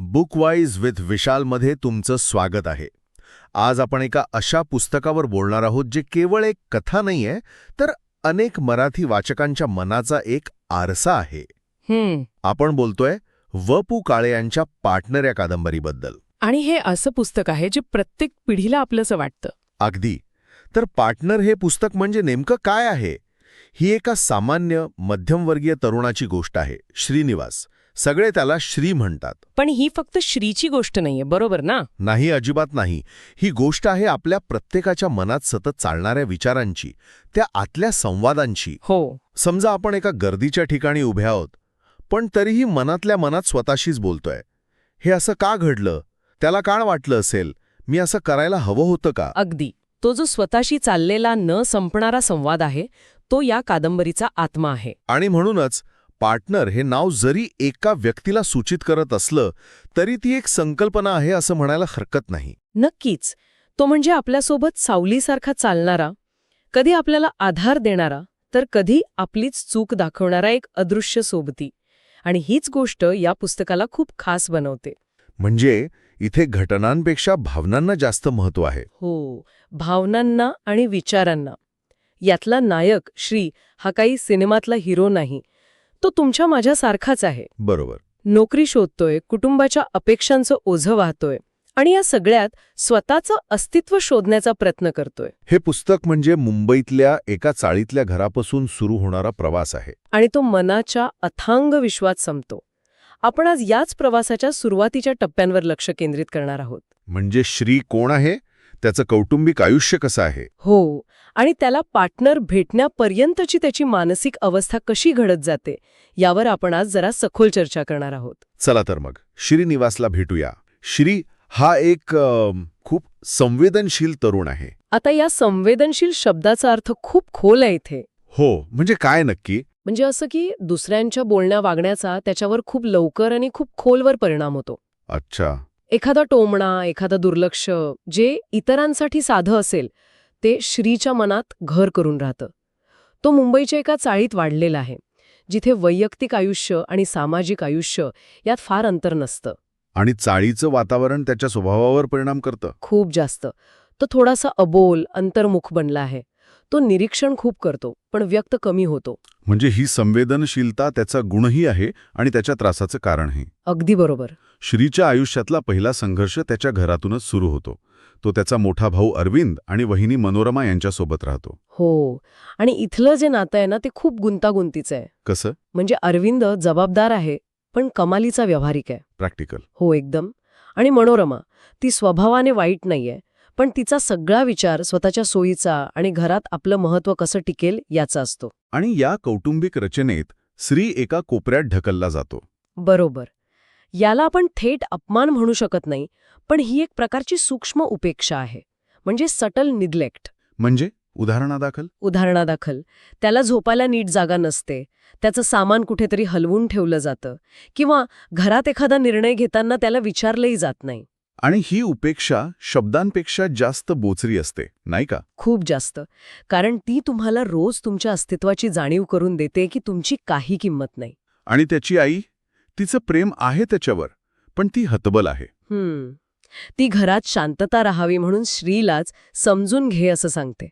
बुकवाईज with विशालमध्ये तुमचं स्वागत आहे. आज आपण एका अशा पुस्तकावर बोलणार आहोत जे केवळ एक कथा नाहीये तर अनेक मराठी वाचकांच्या मनाचा एक आरसा आहे. हम्म. आपण बोलतोय व पु काळे यांच्या पार्टनर या कादंबरीबद्दल. आणि हे असं पुस्तक आहे जे प्रत्येक पिढीला आपलंसं वाटतं. अगदी. तर पार्टनर हे पुस्तक म्हणजे नेमकं काय आहे? ही एका सामान्य मध्यमवर्गीय तरुणाची गोष्ट आहे श्रीनिवास. सगळे त्याला श्री म्हणतात. पण ही फक्त श्रीची गोष्ट नाहीये बरोबर ना? नाही अजिबात नाही. ही गोष्ट आहे आपल्या प्रत्येकाच्या मनात सतत चालणाऱ्या विचारांची त्या आतल्या संवादांची. हो. समजा आपण एका गर्दीच्या ठिकाणी उभे आहोत पण तरीही मनातल्या मनात स्वतःशीच बोलतोय. हे असं का घडलं? त्याला काळ वाटलं असेल मी असं करायला हवं होतं का? अगदी. तो जो स्वतःशी चाललेला न संपणारा संवाद आहे तो या कादंबरीचा आत्मा आहे. आणि म्हणूनच पार्टनर हे नाव जरी एका व्यक्तीला सूचित करत असलं तरी ती एक संकल्पना आहे असं म्हणायला हरकत नाही. नक्कीच. तो म्हणजे आपल्यासोबत सावलीसारखा चालणारा कधी आपल्याला आधार देणारा तर कधी आपलीच चूक दाखवणारा एक अदृश्य सोबती. आणि हीच गोष्ट या पुस्तकाला खूप खास बनवते. म्हणजे इथे घटनांपेक्षा भावनांना जास्त महत्त्व आहे. हो भावनांना आणि विचारांना. यातला नायक श्री हा काही सिनेमातला हिरो नाही तो तुमच्या माझ्यासारखाच आहे. बरोबर. नोकरी शोधतोय कुटुंबाच्या अपेक्षांचं ओझं वाहतोय आणि या सगळ्यात स्वतःचं अस्तित्व शोधण्याचा प्रयत्न करतोय. हे पुस्तक म्हणजे मुंबईतल्या एका चाळीतल्या घरापासून सुरू होणारा प्रवास आहे. आणि तो मनाच्या अथांग विश्वात संपतो. आपण आज याच प्रवासाच्या सुरुवातीच्या टप्प्यांवर लक्ष केंद्रित करणार आहोत. म्हणजे श्री कोण आहे? त्याचं कौटुंबिक आयुष्य कसं आहे? हो आणि त्याला पार्टनर भेटण्यापर्यंतची त्याची मानसिक अवस्था कशी घडत जाते यावर आपण आज जरा सखोल चर्चा करणार आहोत. चला तर मग श्रीनिवासला भेटूया. श्री हा एक खूप संवेदनशील तरुण आहे. आता या संवेदनशील शब्दाचा अर्थ खूप खोल आहे इथे. हो म्हणजे काय नक्की? म्हणजे असं की दुसऱ्यांच्या बोलण्या वागण्याचा त्याच्यावर खूप लवकर आणि खूप खोलवर परिणाम होतो. अच्छा. एखादा टोमणा एखादा दुर्लक्ष जे इतरांसाठी साधं असेल ते श्रीच्या मनात घर करून राहतं. तो मुंबईच्या एका चाळीत वाढलेला आहे जिथे वैयक्तिक आयुष्य आणि सामाजिक आयुष्य यात फार अंतर नसतं. आणि चाळीचं वातावरण त्याच्या स्वभावावर परिणाम करतं. खूप जास्त. तो थोडासा अबोल अंतर्मुख बनला आहे. तो निरीक्षण खूप करतो पण व्यक्त कमी होतो. म्हणजे ही संवेदनशीलता त्याचा गुणही आहे आणि त्याच्या त्रासाचं कारणही. अगदी बरोबर. श्रीच्या आयुष्यातला पहिला संघर्ष त्याच्या घरातूनच सुरू होतो. तो त्याचा मोठा भाऊ अरविंद आणि वहिनी मनोरमा यांच्यासोबत राहतो. हो. आणि इथलं जे नातं आहे ना ते खूप गुंतागुंतीचं आहे. कसं? म्हणजे अरविंद जबाबदार आहे पण कमालीचा व्यावहारिक आहे. प्रॅक्टिकल हो एकदम. आणि मनोरमा ती स्वभावाने वाईट नाहीये पण तिचा सगळा विचार स्वतःच्या सोयीचा आणि घरात आपलं महत्त्व कसं टिकेल याचा असतो. आणि या कौटुंबिक रचनेत श्री एका कोपऱ्यात ढकलला जातो. बरोबर. याला आपण थेट अपमान म्हणू शकत नाही पण ही एक प्रकारची सूक्ष्म उपेक्षा आहे म्हणजे सटल निग्लेक्ट. म्हणजे? उदाहरणादाखल? उदाहरणादाखल. त्याला झोपायला नीट जागा नसते त्याचं सामान कुठेतरी हलवून ठेवलं जातं किंवा घरात एखादा निर्णय घेताना त्याला विचारलंही जात नाही. आणि ही उपेक्षा शब्दांपेक्षा जास्त बोचरी असते नाही का? खूप जास्त. कारण ती तुम्हाला रोज तुमच्या अस्तित्वाची जाणीव करून देते की तुमची काही किंमत नाही. आणि त्याची आई? तिचं प्रेम आहे त्याच्यावर पण ती हतबल आहे. ती घरात शांतता राहावी म्हणून श्रीलाच समजून घे असं सांगते.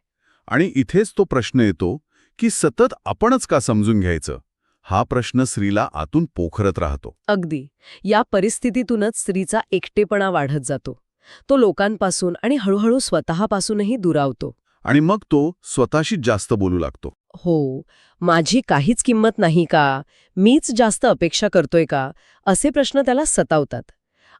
आणि इथेच तो प्रश्न येतो की सतत आपणच का समजून घ्यायचं? हा प्रश्न स्त्रीला आतून पोखरत राहतो. अगदी. या परिस्थितीतूनच स्त्रीचा एकटेपणा वाढत जातो. तो लोकांपासून आणि हळूहळू स्वतःपासूनही दुरावतो. आणि मग तो स्वतःशी जास्त बोलू लागतो. हो माझी काहीच किंमत नाही का? मीच जास्त अपेक्षा करतोय का? असे प्रश्न त्याला सतावतात.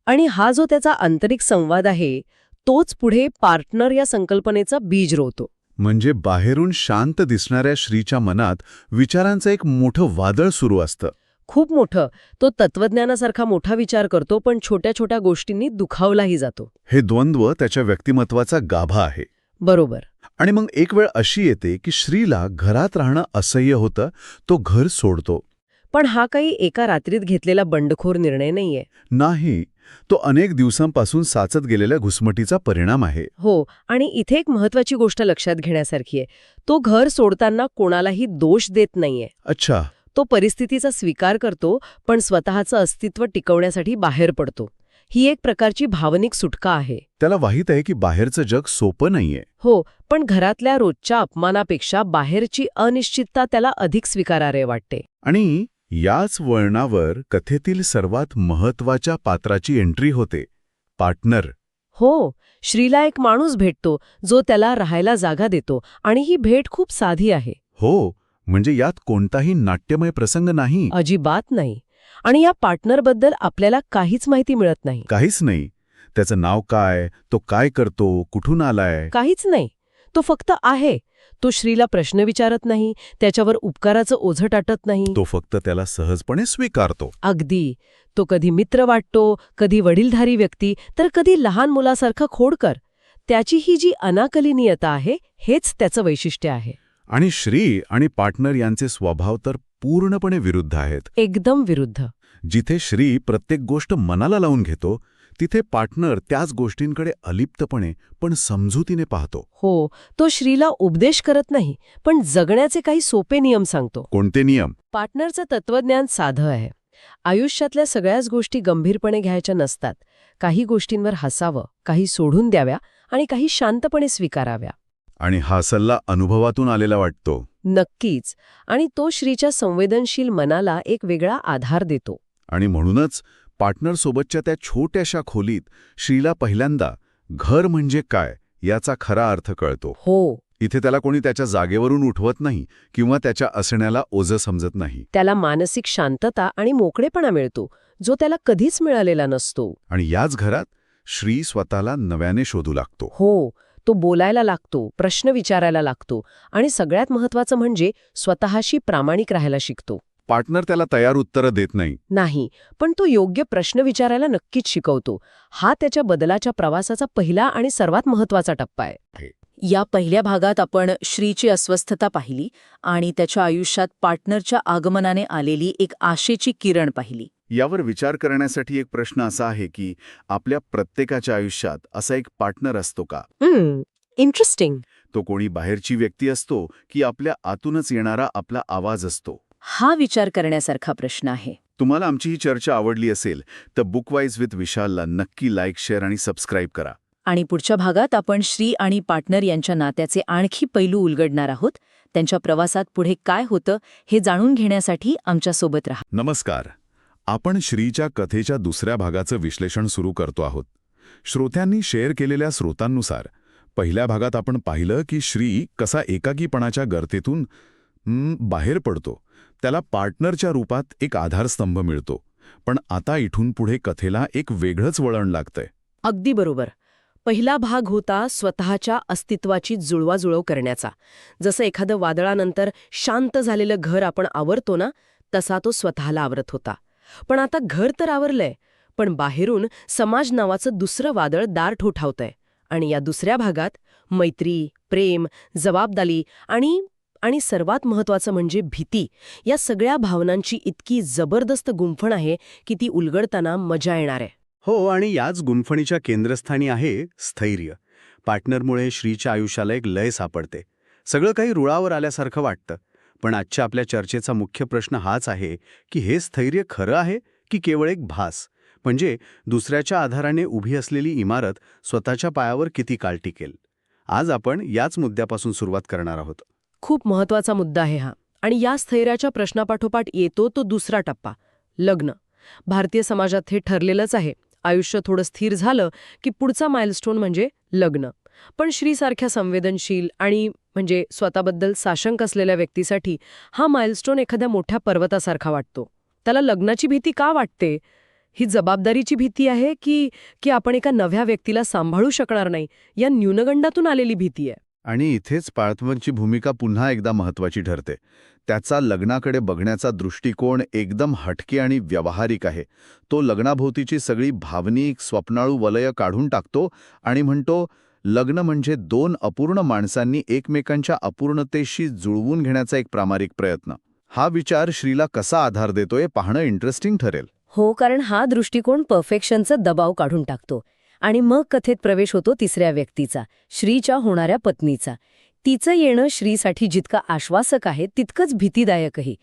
आणि हा जो त्याचा आंतरिक संवाद आहे तोच पुढे पार्टनर या संकल्पनेचा बीज रोवतो. म्हणजे बाहेरून शांत दिसणाऱ्या श्रीच्या मनात विचारांचं एक मोठं वादळ सुरू असतं. खूप मोठं. तो तत्वज्ञानासारखा मोठा विचार करतो पण छोट्या छोट्या गोष्टींनी दुखावलाही जातो. हे द्वंद्व त्याच्या व्यक्तिमत्वाचा गाभा आहे. बरोबर. आणि मग एक वेळ अशी येते की श्रीला घरात राहणं असह्य होतं तो घर सोडतो. पण हा काही एका रात्रीत घेतलेला बंडखोर निर्णय नाहीये. नाही तो अनेक दिवसांपासून साचत गेलेल्या घुसमटीचा परिणाम आहे. हो आणि इथे एक महत्वाची गोष्ट लक्षात घेण्यासारखी आहे. तो घर सोडताना कोणालाही दोष देत नाहीये. अच्छा. तो परिस्थितीचा स्वीकार करतो पण स्वतःचं अस्तित्व टिकवण्यासाठी बाहेर पडतो. ही एक प्रकारची भावनिक सुटका आहे. त्याला वाहित आहे की बाहेरचं जग सोपं नाहीये. हो पण घरातल्या रोजच्या अपमानापेक्षा बाहेरची अनिश्चितता त्याला अधिक स्वीकारार्ह वाटते. आणि याच वळणावर कथेतील सर्वात महत्त्वाच्या पात्राची एंट्री होते पार्टनर. हो श्रीला एक माणूस भेटतो जो त्याला राहायला जागा देतो आणि ही भेट खूप साधी आहे. हो म्हणजे यात कोणताही नाट्यमय प्रसंग नाही. अजिबात नाही. आणि या पार्टनरबद्दल आपल्याला काहीच माहिती मिळत नाही. काहीच नाही. त्याचं नाव काय? तो काय करतो? कुठून आलाय? काहीच नाही. तो फक्त आहे. तो श्रीला प्रश्न विचारत नाही. त्याच्यावर उपकाराचं ओझं टाटत नाही. तो फक्त त्याला सहजपणे स्वीकारतो. अगदी. तो कधी मित्र वाटतो कधी वडीलधारी व्यक्ती तर कधी लहान मुलासारखं खोडकर त्याची ही जी अनाकलनीयता आहे हेच त्याचं वैशिष्ट्य आहे. आणि श्री आणि पार्टनर यांचे स्वभाव तर पूर्णपणे विरुद्ध आहेत. एकदम विरुद्ध. जिथे श्री प्रत्येक गोष्ट मनाला लावून घेतो तिथे पार्टनर त्याच गोष्टींकडे अलिप्तपणे पण समजुतीने पाहतो. हो तो श्रीला उपदेश करत नाही पण जगण्याचे काही सोपे नियम सांगतो. कोणते नियम? पार्टनरचं तत्वज्ञान साधं आहे. आयुष्यातल्या सगळ्याच गोष्टी गंभीरपणे घ्यायच्या नसतात. काही गोष्टींवर हसावं काही सोडून द्याव्या आणि काही शांतपणे स्वीकाराव्या. आणि हा सल्ला अनुभवातून आलेला वाटतो. नक्कीच. आणि तो श्रीच्या संवेदनशील मनाला एक वेगळा आधार देतो. आणि म्हणूनच पार्टनरसोबतच्या त्या छोट्याशा खोलीत श्रीला पहिल्यांदा घर म्हणजे काय याचा खरा अर्थ कळतो. हो. इथे त्याला कोणी त्याच्या जागेवरून उठवत नाही किंवा त्याच्या असण्याला ओझं समजत नाही. त्याला मानसिक शांतता आणि मोकळेपणा मिळतो जो त्याला कधीच मिळालेला नसतो. आणि याच घरात श्री स्वतःला नव्याने शोधू लागतो. हो तो बोलायला लागतो प्रश्न विचारायला लागतो आणि सगळ्यात महत्वाचं म्हणजे स्वतःशी प्रामाणिक राहायला शिकतो. पार्टनर त्याला तयार उत्तरं देत नाही. नाही पण तो योग्य प्रश्न विचारायला नक्कीच शिकवतो. हा त्याच्या बदलाच्या प्रवासाचा पहिला आणि सर्वात महत्त्वाचा टप्पा आहे. या पहिल्या भागात आपण श्रीची अस्वस्थता पाहिली आणि त्याच्या आयुष्यात पार्टनरच्या आगमनाने आलेली एक आशेची किरण पाहिली. यावर विचार करण्यासाठी एक प्रश्न असा आहे की आपल्या प्रत्येकाच्या आयुष्यात असा एक पार्टनर असतो का? इंटरेस्टिंग तो कोणी बाहेरची व्यक्ती असतो की आपल्या आतूनच येणारा आपला आवाज असतो? हा विचार करण्यासारखा प्रश्न आहे. तुम्हाला आमची ही चर्चा आवडली असेल तर बुकवाईज विथ विशालला नक्की लाईक शेअर आणि सबस्क्राईब करा. आणि पुढच्या भागात आपण श्री आणि पार्टनर यांच्या नात्याचे आणखी पैलू उलगडणार आहोत. त्यांच्या प्रवासात पुढे काय होतं हे जाणून घेण्यासाठी आमच्यासोबत राहा. नमस्कार. आपण श्रीच्या कथेच्या दुसऱ्या भागाचं विश्लेषण सुरू करतो आहोत. श्रोत्यांनी शेअर केलेल्या स्रोतांनुसार पहिल्या भागात आपण पाहिलं की श्री कसा एकाकीपणाच्या गर्तेतून बाहेर पडतो. त्याला पार्टनरच्या रूपात एक आधारस्तंभ मिळतो. पण आता इथून पुढे कथेला एक वेगळंच वळण लागतंय. अगदी बरोबर. पहिला भाग होता स्वतःच्या अस्तित्वाची जुळवाजुळव करण्याचा. जसं एखादं वादळानंतर शांत झालेलं घर आपण आवरतो ना तसा तो स्वतःला आवरत होता. पण आता घर तर आवरलंय पण बाहेरून समाज नावाचं दुसरं वादळ दार ठोठावतंय. आणि या दुसऱ्या भागात मैत्री प्रेम जबाबदारी आणि आणि सर्वात महत्वाचं म्हणजे भीती. या सगळ्या भावनांची इतकी जबरदस्त गुंफण आहे की ती उलगडताना मजा येणार आहे. हो आणि याच गुंफणीच्या केंद्रस्थानी आहे स्थैर्य. पार्टनरमुळे श्रीच्या आयुष्याला एक लय सापडते. सगळं काही रुळावर आल्यासारखं वाटतं पण आजच्या आपल्या चर्चेचा मुख्य प्रश्न हाच आहे की हे स्थैर्य खरं आहे की केवळ एक भास? म्हणजे दुसऱ्याच्या आधाराने उभी असलेली इमारत स्वतःच्या पायावर किती काळ टिकेल? आज आपण याच मुद्द्यापासून सुरुवात करणार आहोत. खूप महत्त्वाचा मुद्दा आहे हा. आणि या स्थैर्याच्या प्रश्नापाठोपाठ येतो तो दुसरा टप्पा लग्न. भारतीय समाजात हे ठरलेलंच आहे. आयुष्य थोडं स्थिर झालं की पुढचा माइलस्टोन म्हणजे लग्न. पण श्रीसारख्या संवेदनशील आणि म्हणजे स्वतःबद्दल साशंक असलेल्या व्यक्तीसाठी हा माइलस्टोन एखाद्या मोठ्या पर्वतासारखा वाटतो. त्याला लग्नाची भीती का वाटते? ही जबाबदारीची भीती आहे की की आपण एका नव्या व्यक्तीला सांभाळू शकणार नाही? या न्यूनगंडातून आलेली भीती आहे. आणि इथेच पार्थवनची भूमिका पुन्हा एकदा महत्वाची ठरते. त्याचा लग्नाकडे बघण्याचा दृष्टिकोन एकदम हटके आणि व्यावहारिक आहे. तो लग्नाभोवतीची सगळी भावनिक स्वप्नाळू वलय काढून टाकतो आणि म्हणतो लग्न म्हणजे दोन अपूर्ण माणसांनी एकमेकांच्या अपूर्णतेशी जुळवून घेण्याचा एक प्रामाणिक प्रयत्न. हा विचार श्रीला कसा आधार देतोय पाहणं इंटरेस्टिंग ठरेल. हो कारण हा दृष्टिकोन परफेक्शनचा दबाव काढून टाकतो. आणि मग कथेत प्रवेश होतो तिसऱ्या व्यक्तीचा श्रीच्या होणाऱ्या पत्नीचा. तिचं येणं श्रीसाठी जितकं आश्वासक आहे तितकंच भीतीदायकही.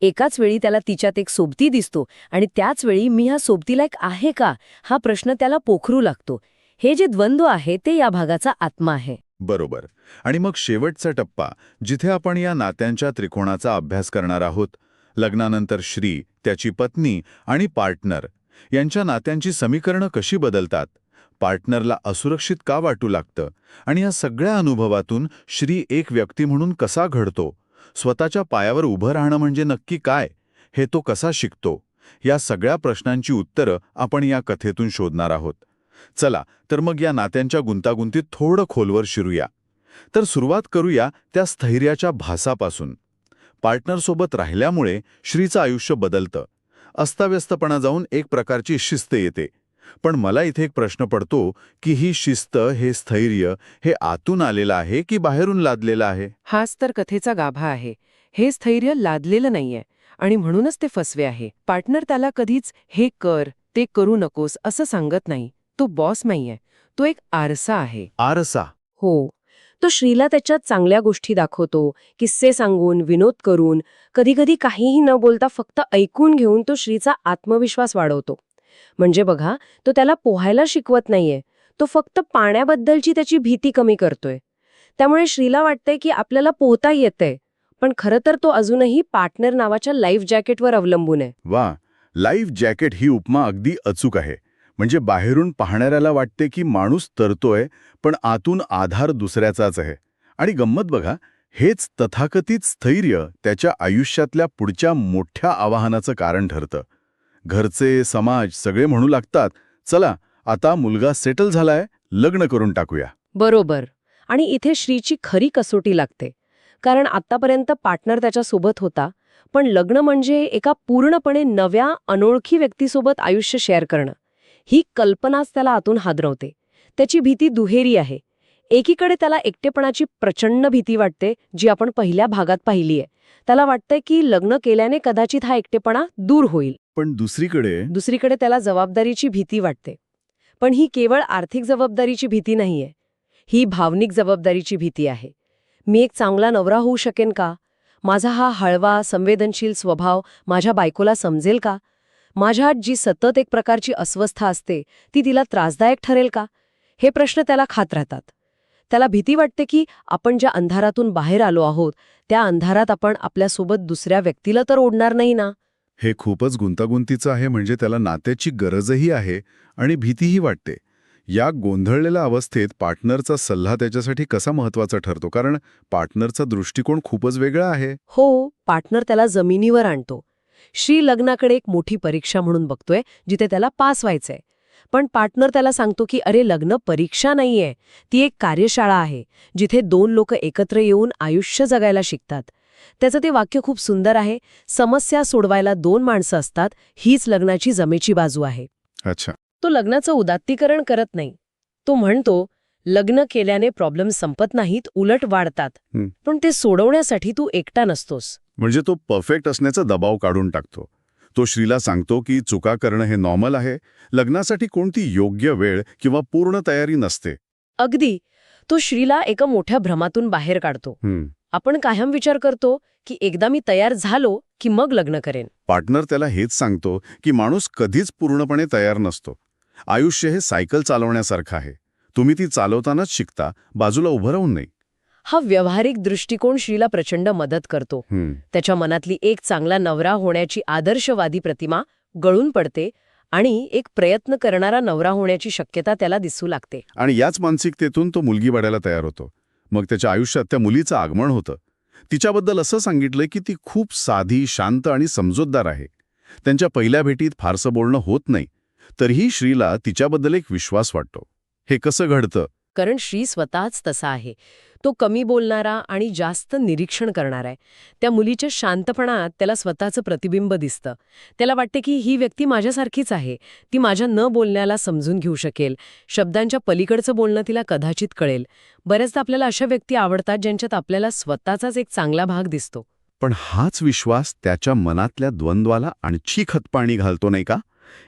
एकाच वेळी त्याला तिच्यात एक सोबती दिसतो आणि त्याच वेळी मी ह्या सोबतीलायक आहे का हा प्रश्न त्याला पोखरू लागतो. हे जे द्वंद्व आहे ते या भागाचा आत्मा आहे. बरोबर. आणि मग शेवटचा टप्पा जिथे आपण या नात्यांच्या त्रिकोणाचा अभ्यास करणार आहोत. लग्नानंतर श्री त्याची पत्नी आणि पार्टनर. यांच्या नात्यांची समीकरणं कशी बदलतात? पार्टनरला असुरक्षित का वाटू लागतं? आणि या सगळ्या अनुभवातून श्री एक व्यक्ती म्हणून कसा घडतो? स्वतःच्या पायावर उभं राहणं म्हणजे नक्की काय? हे तो कसा शिकतो? या सगळ्या प्रश्नांची उत्तरं आपण या कथेतून शोधणार आहोत. चला तर मग या नात्यांच्या गुंतागुंतीत थोडं खोलवर शिरूया. तर सुरुवात करूया त्या स्थैर्याच्या भासापासून. पार्टनरसोबत राहिल्यामुळे श्रीचं आयुष्य बदलतं. अस्ताव्यस्तपणा जाऊन एक प्रकारची शिस्त येते. पण मला इथे एक प्रश्न पडतो की ही शिस्त हे स्थैर्य हे आतून आलेलं आहे की बाहेरून लादलेलं आहे? हाच तर कथेचा गाभा आहे. हे स्थैर्य लादलेलं नाहीये आणि म्हणूनच ते फसवे आहे. पार्टनर त्याला कधीच हे कर ते करू नकोस असं सांगत नाही. तो बॉस नाहीये. तो एक आरसा आहे. आरसा? हो. तो श्रीला त्याच्यात चांगल्या गोष्टी दाखवतो. किस्से सांगून विनोद करून. कधीकधी काहीही न बोलता फक्त ऐकून घेऊन तो श्रीचा आत्मविश्वास वाढवतो. म्हणजे बघा तो त्याला पोहायला शिकवत नाहीये. तो फक्त पाण्याबद्दलची त्याची भीती कमी करतोय. त्यामुळे श्रीला वाटतंय की आपल्याला पोहता येतंय पण खरं तर तो अजूनही पार्टनर नावाच्या लाईफ जॅकेटवर अवलंबून आहे. वा लाईफ जॅकेट ही उपमा अगदी अचूक आहे. म्हणजे बाहेरून पाहणाऱ्याला वाटते की माणूस तरतोय पण आतून आधार दुसऱ्याचाच आहे. आणि गंमत बघा हेच तथाकथित स्थैर्य त्याच्या आयुष्यातल्या पुढच्या मोठ्या आवाहनाचं कारण ठरतं. घरचे समाज सगळे म्हणू लागतात चला आता मुलगा सेटल झालाय लग्न करून टाकूया. बरोबर. आणि इथे श्रीची खरी कसोटी लागते. कारण आतापर्यंत पार्टनर त्याच्यासोबत होता पण लग्न म्हणजे एका पूर्णपणे नव्या अनोळखी व्यक्तीसोबत आयुष्य शेअर करणं. ही कल्पनाच त्याला आतून हादरवते. त्याची भीती दुहेरी आहे. एकीकडे त्याला एकटेपणाची प्रचंड भीती वाटते जी आपण पहिल्या भागात पाहिलीये. त्याला वाटतंय की लग्न केल्याने कदाचित हा एकटेपणा दूर होईल. पण दुसरीकडे दुसरीकडे त्याला जबाबदारीची भीती वाटते. पण ही केवळ आर्थिक जबाबदारीची भीती नाहीये. ही भावनिक जबाबदारीची भीती आहे. मी एक चांगला नवरा होऊ शकेन का? माझा हा हळवा संवेदनशील स्वभाव माझ्या बायकोला समजेल का? माझ्यात जी सतत एक प्रकारची अस्वस्था असते ती तिला त्रासदायक ठरेल का? हे प्रश्न त्याला खात राहतात. त्याला भीती वाटते की आपण ज्या अंधारातून बाहेर आलो आहोत त्या अंधारात आपण आपल्यासोबत दुसऱ्या व्यक्तीला तर ओढणार नाही ना? हे खूपच गुंतागुंतीचं आहे म्हणजे त्याला नात्याची गरजही आहे आणि भीतीही वाटते. या गोंधळलेल्या अवस्थेत पार्टनरचा सल्ला त्याच्यासाठी कसा महत्त्वाचा ठरतो? कारण पार्टनरचा दृष्टिकोन खूपच वेगळा आहे. हो पार्टनर त्याला जमिनीवर आणतो. श्री लग्नाकडे एक मोठी परीक्षा म्हणून बघतोय जिथे त्याला पास व्हायचंय. पण पार्टनर त्याला सांगतो की अरे लग्न परीक्षा नाहीये. ती एक कार्यशाळा आहे जिथे दोन लोक एकत्र येऊन आयुष्य जगायला शिकतात. त्याचं ते वाक्य खूप सुंदर आहे. समस्या सोडवायला दोन माणसं असतात हीच लग्नाची जमेची बाजू आहे. अच्छा. तो लग्नाचं उदात्तीकरण करत नाही. तो म्हणतो लग्न केल्याने प्रॉब्लेम संपत नाहीत उलट वाढतात. पण ते सोडवण्यासाठी तू एकटा नसतोस. म्हणजे तो परफेक्ट असण्याचा दबाव काढून टाकतो. तो श्रीला सांगतो की चुका करणं हे नॉर्मल आहे. लग्नासाठी कोणती योग्य वेळ किंवा पूर्ण तयारी नसते. अगदी. तो श्रीला एका मोठ्या भ्रमातून बाहेर काढतो. आपण कायम विचार करतो की एकदा मी तयार झालो की मग लग्न करेन. पार्टनर त्याला हेच सांगतो की माणूस कधीच पूर्णपणे तयार नसतो. आयुष्य हे सायकल चालवण्यासारखं आहे. तुम्ही ती चालवतानाच शिकता बाजूला उभं राहून नाही. हा व्यावहारिक दृष्टिकोन श्रीला प्रचंड मदत करतो. त्याच्या मनातली एक चांगला नवरा होण्याची आदर्शवादी प्रतिमा गळून पडते आणि एक प्रयत्न करणारा नवरा होण्याची शक्यता त्याला दिसू लागते. आणि याच मानसिकतेतून तो मुलगी वाढायला तयार होतो. मग त्याच्या आयुष्यात त्या मुलीचं आगमन होतं. तिच्याबद्दल असं सांगितलंय की ती खूप साधी शांत आणि समजूतदार आहे. त्यांच्या पहिल्या भेटीत फारसं बोलणं होत नाही. तरीही श्रीला तिच्याबद्दल एक विश्वास वाटतो. हे कसं घडतं? कारण श्री स्वतःच तसा आहे. तो कमी बोलणारा आणि जास्त निरीक्षण करणारा आहे. त्या मुलीच्या शांतपणात त्याला स्वतःचं प्रतिबिंब दिसतं. त्याला वाटते की ही व्यक्ती माझ्यासारखीच आहे. ती माझ्या न बोलण्याला समजून घेऊ शकेल. शब्दांच्या पलीकडचं बोलणं तिला कदाचित कळेल. बऱ्याचदा आपल्याला अशा व्यक्ती आवडतात ज्यांच्यात आपल्याला स्वतःचाच एक चांगला भाग दिसतो. पण हाच विश्वास त्याच्या मनातल्या द्वंद्वाला आणखी खतपाणी घालतो नाही का?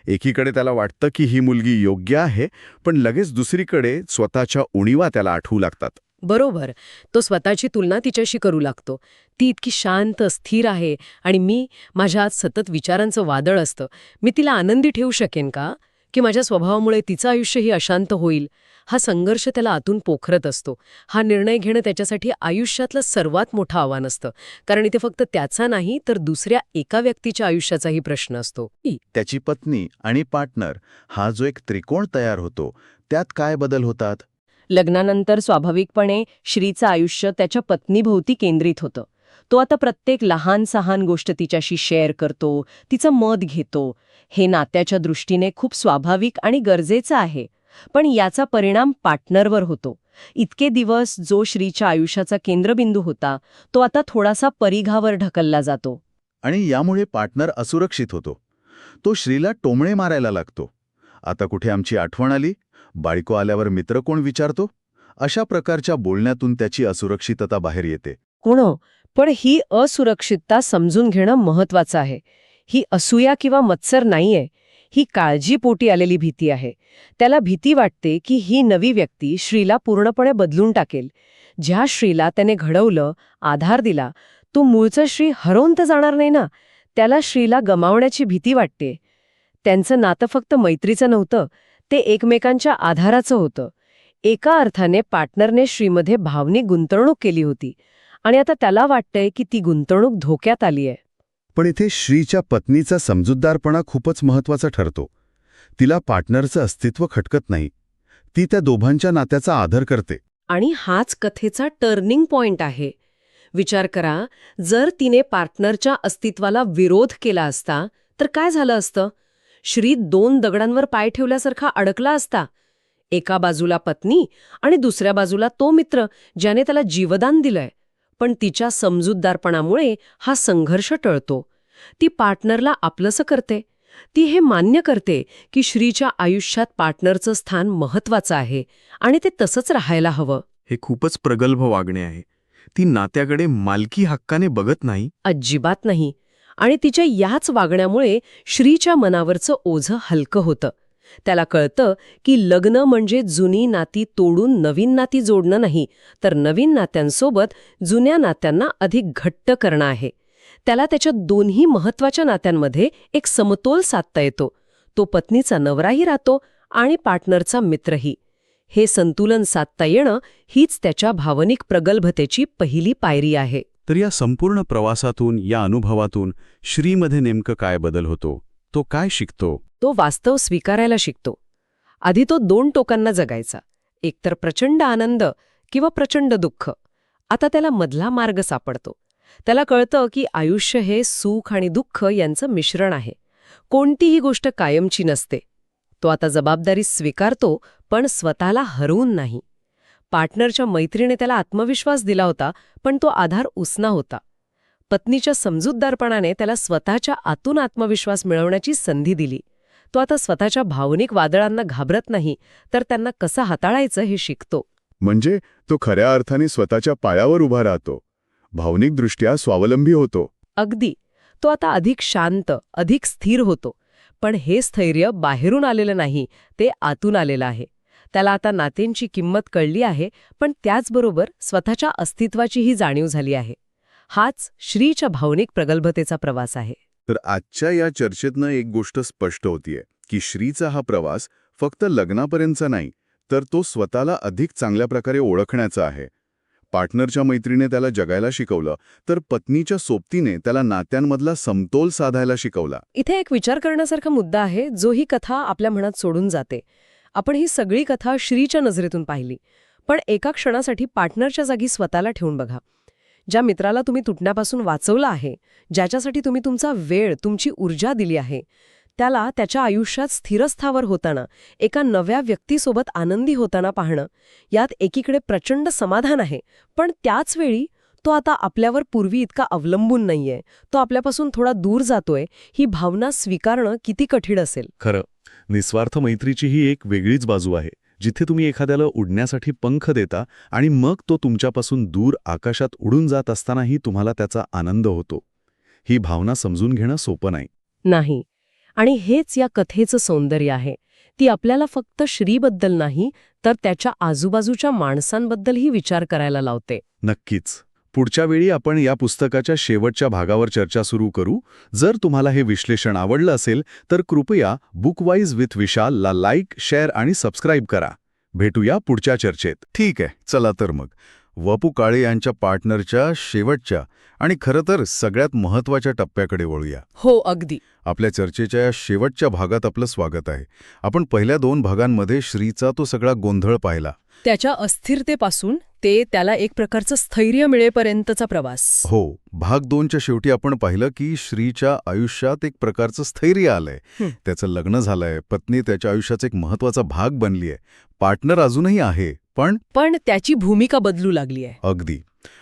एकीकडे त्याला वाटतं की ही मुलगी योग्य आहे पण लगेच दुसरीकडे स्वतःच्या उणीवा त्याला आठवू लागतात. बरोबर. तो स्वतःची तुलना तिच्याशी करू लागतो. ती इतकी शांत स्थिर आहे आणि मी माझ्या आत सतत विचारांचं वादळ असतं. मी तिला आनंदी ठेवू शकेन का? की माझ्या स्वभावामुळे तिचं आयुष्यही अशांत होईल. हा संघर्ष त्याला आतून पोखरत असतो. हा निर्णय घेणं त्याच्यासाठी आयुष्यातलं सर्वात मोठं आव्हान असतं. कारण इथे फक्त त्याचा नाही तर दुसऱ्या एका व्यक्तीच्या आयुष्याचाही प्रश्न असतो. त्याची पत्नी आणि पार्टनर हा जो एक त्रिकोण तयार होतो त्यात काय बदल होतात? लग्नानंतर स्वाभाविकपणे श्रीचं आयुष्य त्याच्या पत्नीभोवती केंद्रित होतं. तो आता प्रत्येक लहान सहान गोष्ट तिच्याशी शेअर करतो तिचं मत घेतो. हे नात्याच्या दृष्टीने खूप स्वाभाविक आणि गरजेचं आहे. पण याचा परिणाम पार्टनरवर होतो. इतके दिवस जो श्रीच्या आयुष्याचा केंद्रबिंदू होता तो आता थोडासा परिघावर ढकलला जातो. आणि यामुळे पार्टनर असुरक्षित होतो. तो श्रीला टोमणे मारायला लागतो. आता कुठे आमची आठवण आली? बायको आल्यावर मित्र कोण विचारतो? अशा प्रकारच्या बोलण्यातून त्याची असुरक्षितता बाहेर येते. कोण पण ही असुरक्षितता समजून घेणं महत्वाचं आहे. ही असूया किंवा मत्सर नाहीये ही काळजीपोटी आलेली भीती आहे. त्याला भीती वाटते की ही नवी व्यक्ती श्रीला पूर्णपणे बदलून टाकेल. ज्या श्रीला त्याने घडवलं आधार दिला तो मूळचा श्री हरवून तर जाणार नाही ना? त्याला श्रीला गमावण्याची भीती वाटते. त्यांचं नातं फक्त मैत्रीचं नव्हतं ते एकमेकांच्या आधाराचं होतं. एका अर्थाने पार्टनरने श्रीमध्ये भावनिक गुंतवणूक केली होती. आणि आता त्याला वाटतंय की ती गुंतवणूक धोक्यात आली आहे पण इथे श्रीच्या पत्नीचा समजूतदारपणा खूपच महत्त्वाचा ठरतो. तिला पार्टनरचं अस्तित्व खटकत नाही. ती त्या दोघांच्या नात्याचा आदर करते. आणि हाच कथेचा टर्निंग पॉइंट आहे. विचार करा जर तिने पार्टनरच्या अस्तित्वाला विरोध केला असता तर काय झालं असतं? श्री दोन दगडांवर पाय ठेवल्यासारखा अडकला असता. एका बाजूला पत्नी आणि दुसऱ्या बाजूला तो मित्र ज्याने त्याला जीवदान दिलंय. पण तिच्या समजूतदारपणामुळे हा संघर्ष टळतो. ती पार्टनरला आपलंसं करते. ती हे मान्य करते की श्रीच्या आयुष्यात पार्टनरचं स्थान महत्वाचं आहे आणि ते तसंच राहायला हवं. हे खूपच प्रगल्भ वागणे आहे. ती नात्याकडे मालकी हक्काने बघत नाही? अजिबात नाही. आणि तिच्या याच वागण्यामुळे श्रीच्या मनावरचं ओझं हलकं होतं. त्याला कळतं की लग्न म्हणजे जुनी नाती तोडून नवीन नाती जोडणं नाही तर नवीन नात्यांसोबत जुन्या नात्यांना अधिक घट्ट करणं आहे. त्याला त्याच्या दोन्ही महत्त्वाच्या नात्यांमध्ये एक समतोल साधता येतो. तो पत्नीचा नवराही राहतो आणि पार्टनरचा मित्रही. हे संतुलन साधता येणं हीच त्याच्या भावनिक प्रगल्भतेची पहिली पायरी आहे. तर या संपूर्ण प्रवासातून या अनुभवातून श्रीमध्ये नेमकं काय बदल होतो? तो काय शिकतो? तो वास्तव स्वीकारायला शिकतो. आधी तो दोन टोकांना जगायचा. एकतर प्रचंड आनंद किंवा प्रचंड दुःख. आता त्याला मधला मार्ग सापडतो. त्याला कळतं की आयुष्य हे सुख आणि दुःख यांचं मिश्रण आहे. कोणतीही गोष्ट कायमची नसते. तो आता जबाबदारी स्वीकारतो पण स्वतःला हरवून नाही. पार्टनरच्या मैत्रीने त्याला आत्मविश्वास दिला होता पण तो आधार उसना होता. पत्नीच्या समजूतदारपणाने त्याला स्वतःच्या आतून आत्मविश्वास मिळवण्याची संधी दिली. तो आता स्वतःच्या भावनिक वादळांना घाबरत नाही तर त्यांना कसं हाताळायचं हे शिकतो. म्हणजे तो खऱ्या अर्थाने स्वतःच्या पायावर उभा राहतो. भावनिकदृष्ट्या स्वावलंबी होतो. अगदी. तो आता अधिक शांत अधिक स्थिर होतो. पण हे स्थैर्य बाहेरून आलेलं नाही ते आतून आलेलं आहे. त्याला आता नात्यांची किंमत कळली आहे पण त्याचबरोबर स्वतःच्या अस्तित्वाचीही जाणीव झाली आहे. हाच श्रीच्या भावनिक प्रगल्भतेचा प्रवास आहे. तर आजच्या या चर्चेतनं एक गोष्ट स्पष्ट होतीये की श्रीचा हा प्रवास फक्त लग्नापर्यंतचा नाही तर तो स्वतःला अधिक चांगल्या प्रकारे ओळखण्याचा आहे. पार्टनरच्या मैत्रीने त्याला जगायला शिकवलं तर पत्नीच्या सोबतीने त्याला नात्यांमधला समतोल साधायला शिकवला. इथे एक विचार करण्यासारखा मुद्दा आहे जो ही कथा आपल्या मनात सोडून जाते. आपण ही सगळी कथा श्रीच्या नजरेतून पाहिली पण एका क्षणासाठी पार्टनरच्या जागी स्वतःला ठेवून बघा. ज्या मित्राला तुम्ही तुटण्यापासून वाचवलं आहे ज्याच्यासाठी तुम्ही तुमचा वेळ तुमची ऊर्जा दिली आहे त्याला त्याच्या आयुष्यात स्थिरस्थावर होताना एका नव्या व्यक्तीसोबत आनंदी होताना पाहणं यात एकीकडे प्रचंड समाधान आहे पण त्याच वेळी तो आता आपल्यावर पूर्वी इतका अवलंबून नाहीये तो आपल्यापासून थोडा दूर जातोय ही भावना स्वीकारणं किती कठीण असेल. खरं निस्वार्थ मैत्रीची ही एक वेगळीच बाजू आहे. जिथे तुम्ही एखाद्याला उडण्यासाठी पंख देता आणि मग तो तुमच्यापासून दूर आकाशात उडून जात असतानाही तुम्हाला त्याचा आनंद होतो. ही भावना समजून घेणं सोपं नाही. नाही. आणि हेच या कथेचं सौंदर्य आहे. ती आपल्याला फक्त श्रीबद्दल नाही तर त्याच्या आजूबाजूच्या माणसांबद्दलही विचार करायला लावते. नक्कीच. पुढच्या वेळी आपण या पुस्तकाच्या शेवटच्या भागावर चर्चा सुरू करू. जर तुम्हाला हे विश्लेषण आवडलं असेल तर कृपया बुकवाईज विथ विशालला लाईक शेअर आणि सबस्क्राईब करा. भेटूया पुढच्या चर्चेत. ठीक आहे चला तर मग. वपू काळे यांच्या पार्टनरच्या शेवटच्या आणि खरं तर सगळ्यात महत्त्वाच्या टप्प्याकडे वळूया. हो अगदी. आपल्या चर्चेच्या या शेवटच्या भागात आपलं स्वागत आहे. आपण पहिल्या दोन भागांमध्ये श्रीचा तो सगळा गोंधळ पाहिला. त्याच्या अस्थिरतेपासून ते त्याला एक प्रकारचं स्थैर्य मिळेपर्यंतचा प्रवास. हो भाग दोनच्या शेवटी आपण पाहिलं की श्रीच्या आयुष्यात एक प्रकारचं स्थैर्य आलंय. त्याचं लग्न झालंय पत्नी त्याच्या आयुष्याचा एक महत्त्वाचा भाग बनलीय. पार्टनर अजूनही आहे पण पण त्याची भूमिका बदलू लागली आहे अगदी.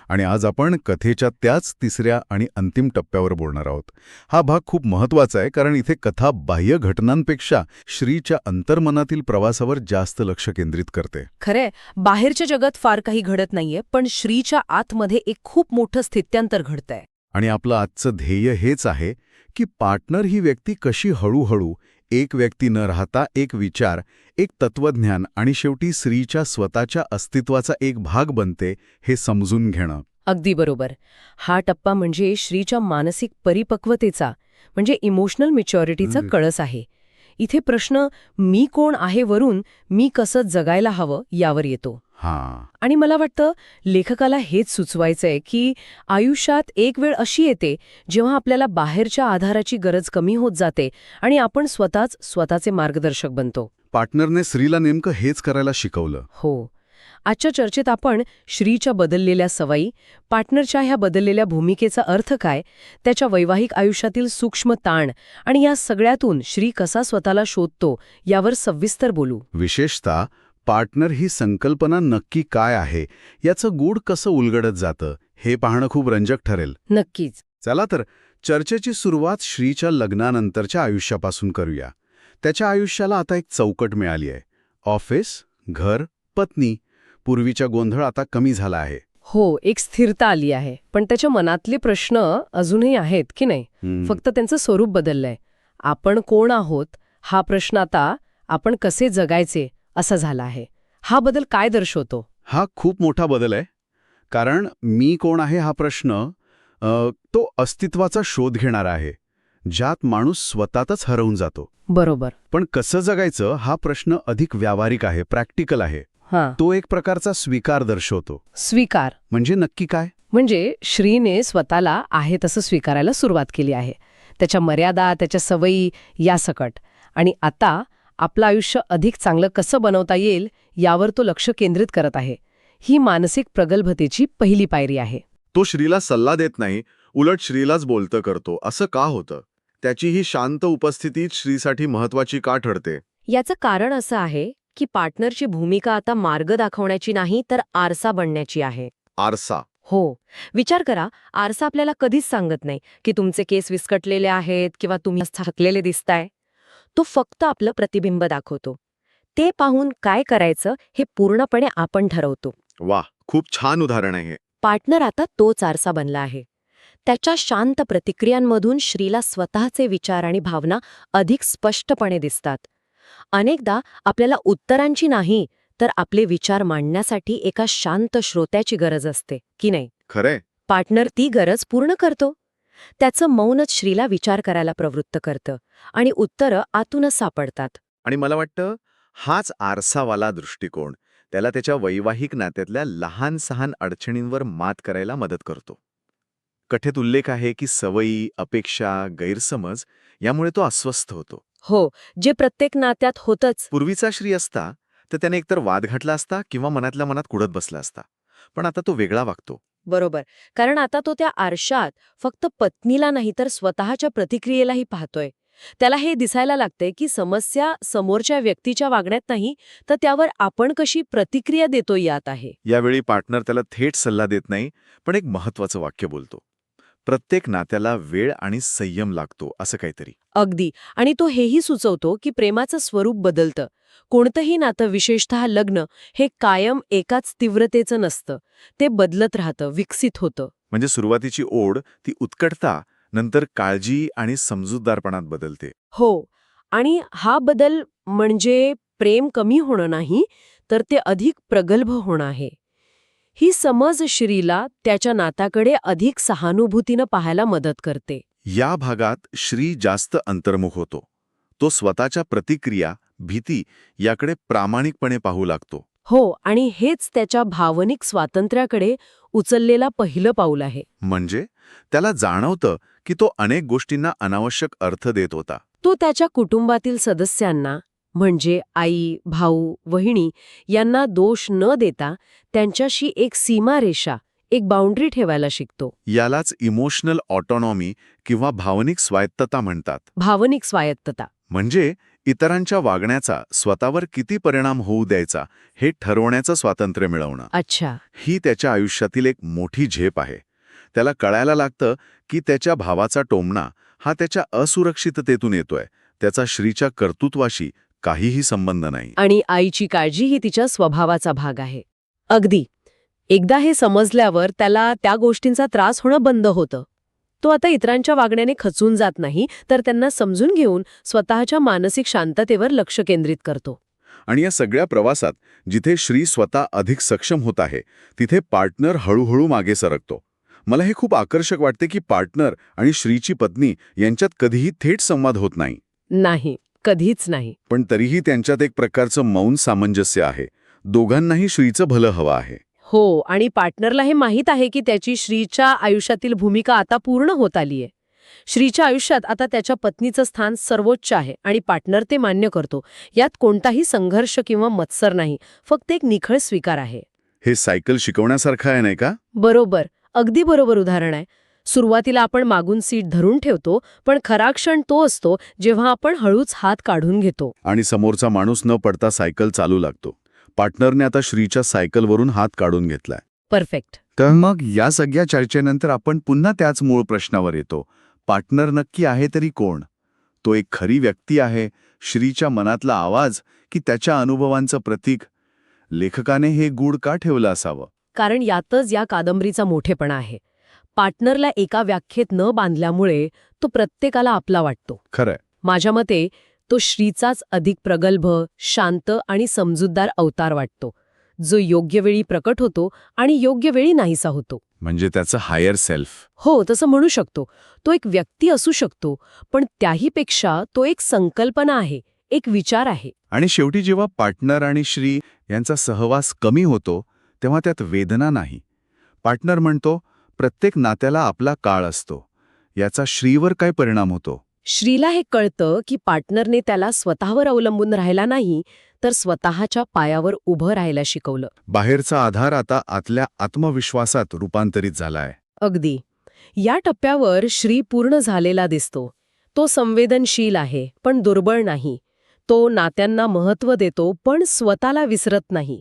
आणि आज आपण कथेच्या त्याच तिसऱ्या आणि अंतिम टप्प्यावर बोलणार आहोत. हा भाग खूप महत्त्वाचा आहे कारण इथे कथा बाह्य घटनांपेक्षा श्रीच्या अंतर्मनातील प्रवासावर जास्त लक्ष केंद्रित करते. खरे बाहेरच्या जगात फार काही घडत नाहीये पण श्रीच्या आतमध्ये एक खूप मोठं स्थित्यांतर घडतंय. आणि आपलं आजचं ध्येय हेच आहे की पार्टनर ही व्यक्ती कशी हळूहळू एक व्यक्ती न राहता एक विचार एक तत्वज्ञान आणि शेवटी स्त्रीच्या स्वतःच्या अस्तित्वाचा एक भाग बनते हे समजून घेणं. अगदी बरोबर. हा टप्पा म्हणजे श्रीच्या मानसिक परिपक्वतेचा म्हणजे इमोशनल मॅच्युरिटीचा. कळस आहे. इथे प्रश्न मी कोण आहे वरून मी कसं जगायला हवं यावर येतो. हां. आणि मला वाटतं लेखकाला हेच सुचवायचंय की आयुष्यात एक वेळ अशी येते जेव्हा आपल्याला बाहेरच्या आधाराची गरज कमी होत जाते आणि आपण स्वतःच स्वतःचे मार्गदर्शक बनतो. पार्टनरने स्त्रीला नेमकं हेच करायला शिकवलं. हो. आजच्या चर्चेत आपण श्रीच्या बदललेल्या सवयी पार्टनरच्या ह्या बदललेल्या भूमिकेचा अर्थ काय त्याच्या वैवाहिक आयुष्यातील सूक्ष्म ताण आणि या सगळ्यातून श्री कसा स्वतःला शोधतो यावर सविस्तर बोलू. विशेषतः पार्टनर ही संकल्पना नक्की काय आहे याचं गूढ कसं उलगडत जातं हे पाहणं खूप रंजक ठरेल. नक्कीच. चला तर चर्चेची सुरुवात श्रीच्या लग्नानंतरच्या आयुष्यापासून करूया. त्याच्या आयुष्याला आता एक चौकट मिळाली आहे. ऑफिस घर पत्नी पूर्वीचा गोंधळ आता कमी झाला आहे. हो एक स्थिरता आली आहे पण त्याच्या मनातले प्रश्न अजूनही आहेत की नाही? फक्त त्यांचं स्वरूप बदललंय. आपण कोण आहोत? हा प्रश्न आता आपण कसे जगायचे? असा झाला आहे. हा बदल काय दर्शवतो? हा खूप मोठा बदल आहे. कारण मी कोण आहे हा प्रश्न तो अस्तित्वाचा शोध घेणारा आहे. ज्यात माणूस स्वतःतच हरवून जातो. बरोबर. पण कसं जगायचं हा प्रश्न अधिक व्यावहारिक आहे प्रॅक्टिकल आहे. हां. तो एक प्रकारचा स्वीकार दर्शवतो. स्वीकार. म्हणजे नक्की काय? म्हणजे श्रीने स्वतःला आहे तसं स्वीकारायला सुरुवात केली आहे. त्याच्या मर्यादा त्याच्या सवयी या सकट. आणि आता आपलं आयुष्य अधिक चांगलं कसं बनवता येईल यावर तो लक्ष केंद्रित करत आहे. ही मानसिक प्रगल्भतेची पहिली पायरी आहे. तो श्रीला सल्ला देत नाही उलट श्रीलाच बोलतं करतो. असं का होतं? त्याची ही शांत उपस्थिती श्रीसाठी महत्वाची का ठरते? याचं कारण असं आहे की पार्टनरची भूमिका आता मार्ग दाखवण्याची नाही तर आरसा बनण्याची आहे. आरसा. हो. विचार करा आरसा आपल्याला कधीच सांगत नाही की तुमचे केस विस्कटलेले आहेत किंवा तुम्ही थकलेले दिसताय. तो फक्त आपलं प्रतिबिंब दाखवतो. ते पाहून काय करायचं हे पूर्णपणे आपण ठरवतो. वा खूप छान उदाहरण आहे. पार्टनर आता तोच आरसा बनला आहे. त्याच्या शांत प्रतिक्रियांमधून श्रीला स्वतःचे विचार आणि भावना अधिक स्पष्टपणे दिसतात. अनेकदा आपल्याला उत्तरांची नाही तर आपले विचार मांडण्यासाठी एका शांत श्रोत्याची गरज असते की नाही? खरंय. पार्टनर ती गरज पूर्ण करतो. त्याचं मौनच श्रीला विचार करायला प्रवृत्त करतं आणि उत्तरं आतूनच सापडतात. आणि मला वाटतं हाच आरसावाला दृष्टिकोन. त्याला त्याच्या वैवाहिक नात्यातल्या लहान सहान अडचणींवर मात करायला मदत करतो. कथेत उल्लेख आहे की सवयी अपेक्षा गैरसमज यामुळे तो अस्वस्थ होतो. हो जे प्रत्येक नात्यात होतच. पूर्वीचा श्री असता तर त्याने एकतर वाद घातला असता किंवा मनातल्या मनात कुडत बसला असता. पण आता तो वेगळा वागतो. बरोबर. कारण आता तो त्या आरशात फक्त पत्नीला नाही तर स्वतःच्या प्रतिक्रियेलाही पाहतोय. त्याला हे दिसायला लागतंय की समस्या समोरच्या व्यक्तीच्या वागण्यात नाही तर त्यावर आपण कशी प्रतिक्रिया देतो यात आहे. यावेळी पार्टनर त्याला थेट सल्ला देत नाही पण एक महत्वाचं वाक्य बोलतो. प्रत्येक नात्याला वेळ आणि संयम लागतो असं काहीतरी. अगदी. आणि तो हेही सुचवतो की प्रेमाचं स्वरूप बदलतं. कोणतंही नातं विशेषतः लग्न हे कायम एकाच तीव्रतेचं नसतं. ते बदलत राहतं विकसित होतं. म्हणजे सुरुवातीची ओढ ती उत्कटता नंतर काळजी आणि समजूतदारपणात बदलते. हो. आणि हा बदल म्हणजे प्रेम कमी होणं नाही तर ते अधिक प्रगल्भ होणं आहे. ही समज श्रीला त्याच्या नाताकडे अधिक सहानुभूतीनं पाहायला मदत करते. या भागात श्री जास्त अंतर्मुख होतो. तो स्वतःच्या प्रतिक्रिया भीती याकडे प्रामाणिकपणे पाहू लागतो. हो आणि हेच त्याच्या भावनिक स्वातंत्र्याकडे उचललेला पहिलं पाऊल आहे. म्हणजे? त्याला जाणवतं की तो अनेक गोष्टींना अनावश्यक अर्थ देत होता. तो त्याच्या कुटुंबातील सदस्यांना म्हणजे आई भाऊ वहिनी यांना दोष न देता त्यांच्याशी एक सीमारेषा एक बाउंड्री ठेवायला शिकतो. यालाच इमोशनल ऑटोनॉमी किंवा भावनिक स्वायत्तता म्हणतात. भावनिक स्वायत्तता. म्हणजे इतरांच्या वागण्याचा स्वतःवर किती परिणाम होऊ द्यायचा हे ठरवण्याचं स्वातंत्र्य मिळवणं. अच्छा. ही त्याच्या आयुष्यातील एक मोठी झेप आहे. त्याला कळायला लागतं की त्याच्या भावाचा टोमणा हा त्याच्या असुरक्षिततेतून येतोय त्याचा श्रीच्या कर्तृत्वाशी काहीही संबंध नाही. आणि आईची काळजी ही तिच्या स्वभावाचा भाग आहे. अगदी. एकदा हे समजल्यावर त्याला त्या गोष्टींचा त्रास होणं बंद होतं. तो आता इतरांच्या वागण्याने खचून जात नाही तर त्यांना समजून घेऊन स्वतःच्या मानसिक शांततेवर लक्ष केंद्रित करतो. आणि या सगळ्या प्रवासात जिथे श्री स्वतः अधिक सक्षम होत आहे तिथे पार्टनर हळूहळू मागे सरकतो. मला हे खूप आकर्षक वाटते की पार्टनर आणि श्रीची पत्नी यांच्यात कधीही थेट संवाद होत नाही. नाही. कधीच नाही. पण तरीही त्यांच्यात एक प्रकारचं मौन सामंजस्य आहे. दोघांनाही श्रीचं भलं हवं आहे. हो आणि पार्टनरला हे माहीत आहे की त्याची श्रीच्या आयुष्यातील भूमिका आता पूर्ण होत आलीये. श्रीच्या आयुष्यात आता त्याच्या पत्नीचं स्थान सर्वोच्च आहे आणि पार्टनर ते मान्य करतो. यात कोणताही संघर्ष किंवा मत्सर नाही फक्त एक निखळ स्वीकार आहे. हे सायकल शिकवण्यासारखं आहे नाही का? बरोबर. अगदी बरोबर उदाहरण आहे. सुरुवातीला आपण मागून सीट धरून ठेवतो पण खरा क्षण तो असतो जेव्हा आपण हळूच हात काढून घेतो. आणि समोरचा माणूस न पडता सायकल चालू लागतो. पार्टनरने आता श्रीच्या सायकलवरून हात काढून घेतलाय. परफेक्ट. तर मग या सगळ्या चर्चेनंतर आपण पुन्हा त्याच मूळ प्रश्नावर येतो. पार्टनर नक्की आहे तरी कोण? तो एक खरी व्यक्ती आहे श्रीच्या मनातला आवाज की त्याच्या अनुभवांचं प्रतीक? लेखकाने हे गूढ का ठेवलं असावं? कारण यातच या कादंबरीचा मोठेपणा आहे. पार्टनरला एका व्याख्येत न बांधल्यामुळे तो प्रत्येकाला आपला वाटतो. खरंय. माझ्या मते तो श्रीचाच अधिक प्रगल्भ शांत आणि समजूतदार अवतार वाटतो जो योग्य वेळी प्रकट होतो आणि योग्य वेळी नाहीसा होतो. म्हणजे त्याचं हायर सेल्फ हो तसं म्हणू शकतो. तो एक व्यक्ती असू शकतो पण त्याहीपेक्षा तो एक संकल्पना आहे एक विचार आहे. आणि शेवटी जेव्हा पार्टनर आणि श्री यांचा सहवास कमी होतो तेव्हा त्यात वेदना नाही. पार्टनर म्हणतो प्रत्येक नात्याला आपला काळ असतो. याचा श्रीवर काय परिणाम होतो? श्रीला हे कळतं की पार्टनरने त्याला स्वतःवर अवलंबून राहायला नाही तर स्वतःच्या पायावर उभं राहायला शिकवलं. बाहेरचा आधार आता आतल्या आत्मविश्वासात रूपांतरित झालाय. अगदी. या टप्प्यावर श्री पूर्ण झालेला दिसतो. तो संवेदनशील आहे पण दुर्बळ नाही. तो नात्यांना महत्त्व देतो पण स्वतःला विसरत नाही.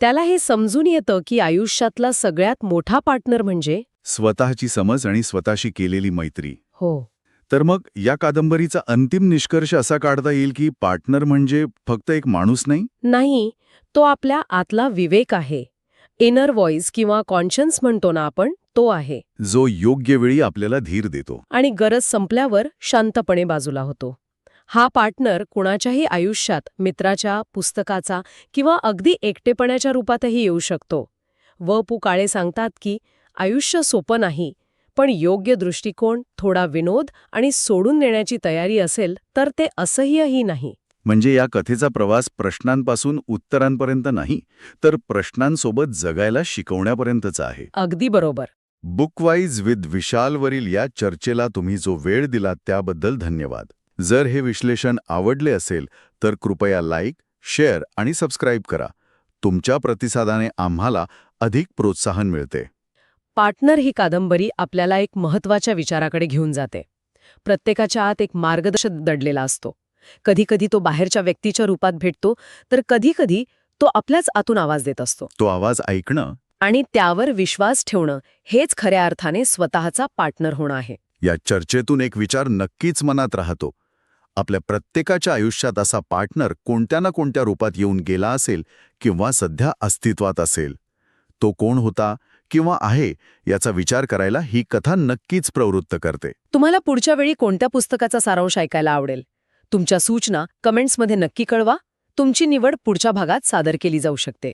त्याला हे समजून येतं की आयुष्यातला सगळ्यात मोठा पार्टनर म्हणजे? स्वतःची समज आणि स्वतःशी केलेली मैत्री. हो. तर मग या कादंबरीचा अंतिम निष्कर्ष असा काढता येईल की पार्टनर म्हणजे फक्त एक माणूस नाही? नाही तो आपल्या आतला विवेक आहे. इनर व्हॉइस किंवा कॉन्शन्स म्हणतो ना आपण तो आहे. जो योग्य वेळी आपल्याला धीर देतो. आणि गरज संपल्यावर शांतपणे बाजूला होतो. हा पार्टनर कुणाच्याही आयुष्यात मित्राच्या पुस्तकाचा किंवा अगदी एकटेपणाच्या रूपातही येऊ शकतो. व पु काळे सांगतात की आयुष्य सोपं नाही पण योग्य दृष्टिकोन थोडा विनोद आणि सोडून देण्याची तयारी असेल तर ते असह्यही नाही. म्हणजे या कथेचा प्रवास प्रश्नांपासून उत्तरांपर्यंत नाही तर प्रश्नांसोबत जगायला शिकवण्यापर्यंतचा आहे. अगदी बरोबर. बुकवाईज विथ विशालवरील या चर्चेला तुम्ही जो वेळ दिलात त्याबद्दल धन्यवाद. जर हे विश्लेषण आवडले असेल तर कृपया लाईक शेअर आणि सबस्क्राईब करा. तुमच्या प्रतिसादाने आम्हाला अधिक प्रोत्साहन मिळते. पार्टनर ही कादंबरी आपल्याला एक महत्त्वाच्या विचाराकडे घेऊन जाते. प्रत्येकाच्या आत एक मार्गदर्शक दडलेला असतो. कधीकधी तो बाहेरच्या व्यक्तीच्या रूपात भेटतो तर कधीकधी तो आपल्याच आतून आवाज देत असतो. तो आवाज ऐकणं आणि त्यावर विश्वास ठेवणं हेच खऱ्या अर्थाने स्वतःचा पार्टनर होणं आहे. या चर्चेतून एक विचार नक्कीच मनात राहतो. आपल्या प्रत्येकाच्या आयुष्यात असा पार्टनर कोणत्या ना कोणत्या रूपात येऊन गेला असेल किंवा सध्या अस्तित्वात असेल? तो कोण होता किंवा आहे याचा विचार करायला ही कथा नक्कीच प्रवृत्त करते. तुम्हाला पुढच्या वेळी कोणत्या पुस्तकाचा सारांश ऐकायला आवडेल? तुमच्या सूचना कमेंट्समध्ये नक्की कळवा. तुमची निवड पुढच्या भागात सादर केली जाऊ शकते.